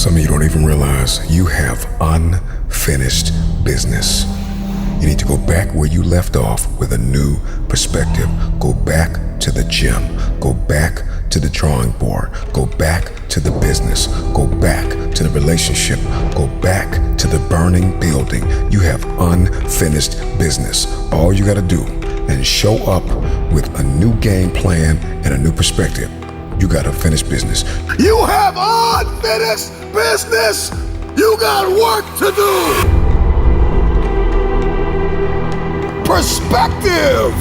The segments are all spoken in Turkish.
Some of you don't even realize you have unfinished business. You need to go back where you left off with a new perspective. Go back to the gym. Go back to the drawing board. Go back to the business. Go back to the relationship. Go back to the burning building. You have unfinished business. All you got to do is show up with a new game plan and a new perspective. You got to finish business. You have unfinished business. You got work to do. Perspective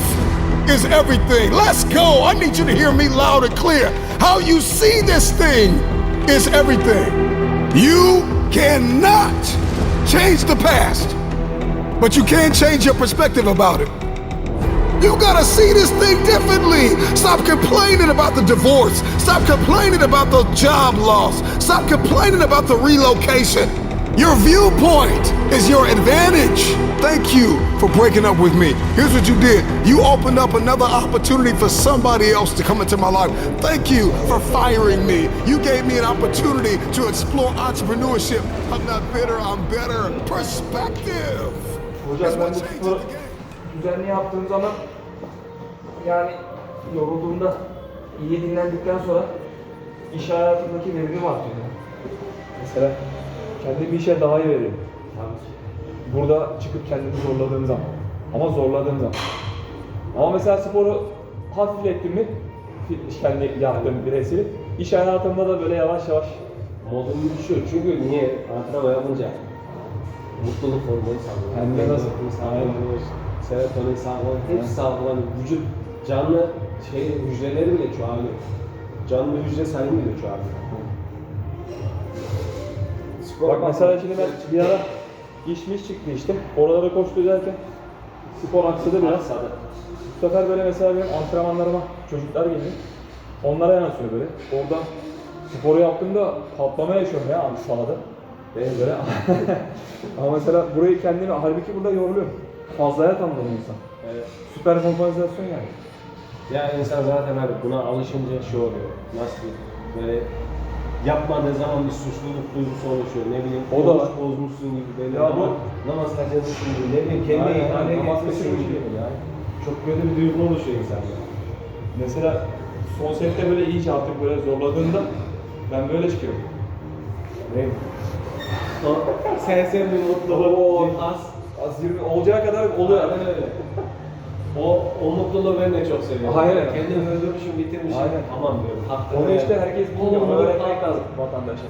is everything. Let's go. I need you to hear me loud and clear. How you see this thing is everything. You cannot change the past, but you can change your perspective about it. You gotta see this thing differently. Stop complaining about the divorce. Stop complaining about the job loss. Stop complaining about the relocation. Your viewpoint is your advantage. Thank you for breaking up with me. Here's what you did you opened up another opportunity for somebody else to come into my life. Thank you for firing me. You gave me an opportunity to explore entrepreneurship. I'm not bitter, I'm better. Perspective. Ben what the game. Düzenli yaptığım zaman yani yorulduğumda iyi dinlendikten sonra iş hayatındaki verimim artıyor. yani. Mesela kendimi işe daha iyi veriyorum. Burada çıkıp kendimi zorladığım zaman. Ama zorladığım zaman. Ama mesela sporu hafiflettim mi kendi yaptığım bireysel iş hayatımda da böyle yavaş yavaş Modun düşüyor. Çünkü niye? Antrenman yapınca mutluluk hormonu salgılanıyor. Hem de nasıl? Salgılanıyor, Serotonin salgılanıyor. Hepsi salgılanıyor. Vücut canlı şey hücreleri bile çoğalıyor. Canlı hücre sayımı bile çoğalıyor. Spor Bak mesela şimdi ben bir ara işmiş çıktı işte. Oralara koştu derken spor aksadı biraz. Aksadı. Bu sefer böyle mesela benim antrenmanlarıma çocuklar geliyor. Onlara yansıyor böyle. Orada sporu yaptığımda patlama yaşıyorum ya abi sahada. Benim böyle. Ama mesela burayı kendimi, halbuki burada yoruluyorum. Fazlaya tamamladım insan. Evet. Süper kompozisyon yani. Ya insan zaten abi buna alışınca şey oluyor. Nasıl diyeyim? Böyle yapmadığı zaman bir suçluluk duygusu oluşuyor. Ne bileyim O da var. bozmuşsun gibi böyle. Ya bu- namaz, kaçırmışsın gibi. Ne bileyim kendini Aynen, aynen. Namaz etmişsin kaçırmış gibi. gibi yani. Çok kötü bir duygu oluşuyor insanda. Mesela son sette böyle iyice artık böyle zorladığında ben böyle çıkıyorum. Ne? O sersem bir mutluluk, Oo. az. Az 20 olacağı kadar oluyor. Aynen öyle. O, o mutluluğu ben de çok seviyorum. Aynen. Kendimi öldürmüşüm, bitirmişim. Aynen. Tamam diyorum. Hakkını Onu işte herkes bilmiyor. Onu öğretmek lazım vatandaşa.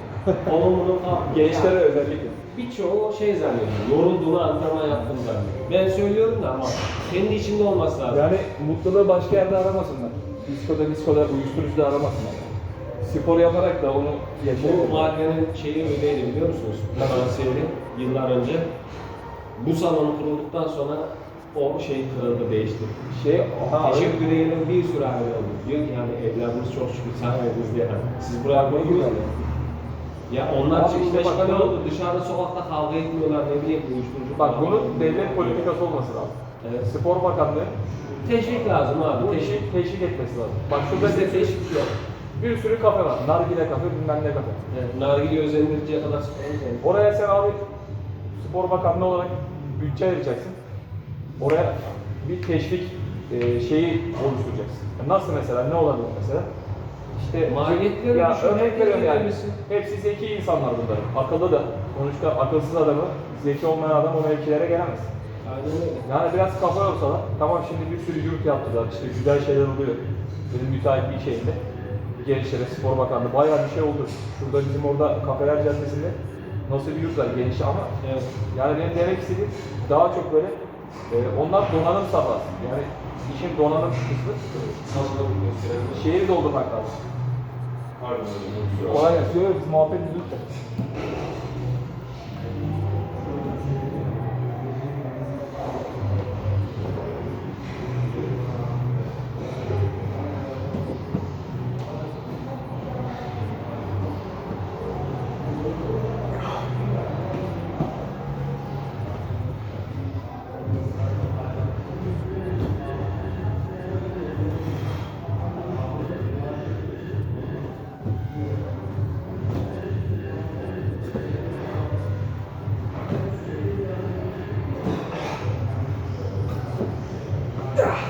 Olumluluk kalk- Gençlere özellikle. Birçoğu şey zannediyor. Yorulduğunu antrenman yaptığını zannediyor. Ben söylüyorum da ama kendi içinde olması lazım. Yani mutluluğu başka yerde aramasınlar. Diskoda, diskoda, uyuşturucuda aramasınlar. Spor yaparak da onu Bu yaşayabilirler. markanın şeyi öyleydi biliyor musunuz? Potansiyeli yıllar önce. Bu salon kurulduktan sonra o şey kırıldı, değişti. Şey, ha, Teşekkür ederim bir sürü aile oldu. Diyor ki yani evladınız çok şükür sayediniz diye. Siz buraya koydunuz. Ya onlar bak- ne oldu? Dışarıda sokakta kavga etmiyorlar ne bileyim uyuşturucu Bak bunun devlet politikası olması lazım. Evet. Spor Bakanlığı Teşvik lazım abi. bu Teşvik. teşvik etmesi lazım. Bak şurada Bizde teşvik yok. Bir sürü kafe var. Nargile kafe, bilmem ne kafe. Evet, nargile özendirinciye kadar. Oraya sen abi Spor Bakanlığı olarak bütçe vereceksin. Oraya bir teşvik e, şeyi oluşturacaksın. Nasıl mesela? Ne olabilir mesela? İşte Maliyetleri ya örnek veriyorum yani. Hepsi zeki insanlar bunların. Akıllı da. Sonuçta akılsız adamı, zeki olmayan adam o mevkilere gelemez. Yani biraz kafa yorsalar, tamam şimdi bir sürü yurt yaptılar, işte güzel şeyler oluyor. Benim müteahhit bir şeyinde. Gençlere, Spor Bakanlığı bayağı bir şey oldu. Şurada bizim orada Kafeler Caddesi'nde nasıl bir yurt var geniş ama Evet. yani benim demek istediğim daha çok böyle e, onlar donanım safhası. Yani işin donanım kısmı şehri doldurmak lazım. Kolay gelsin. Biz muhabbet ediyoruz. 对啊。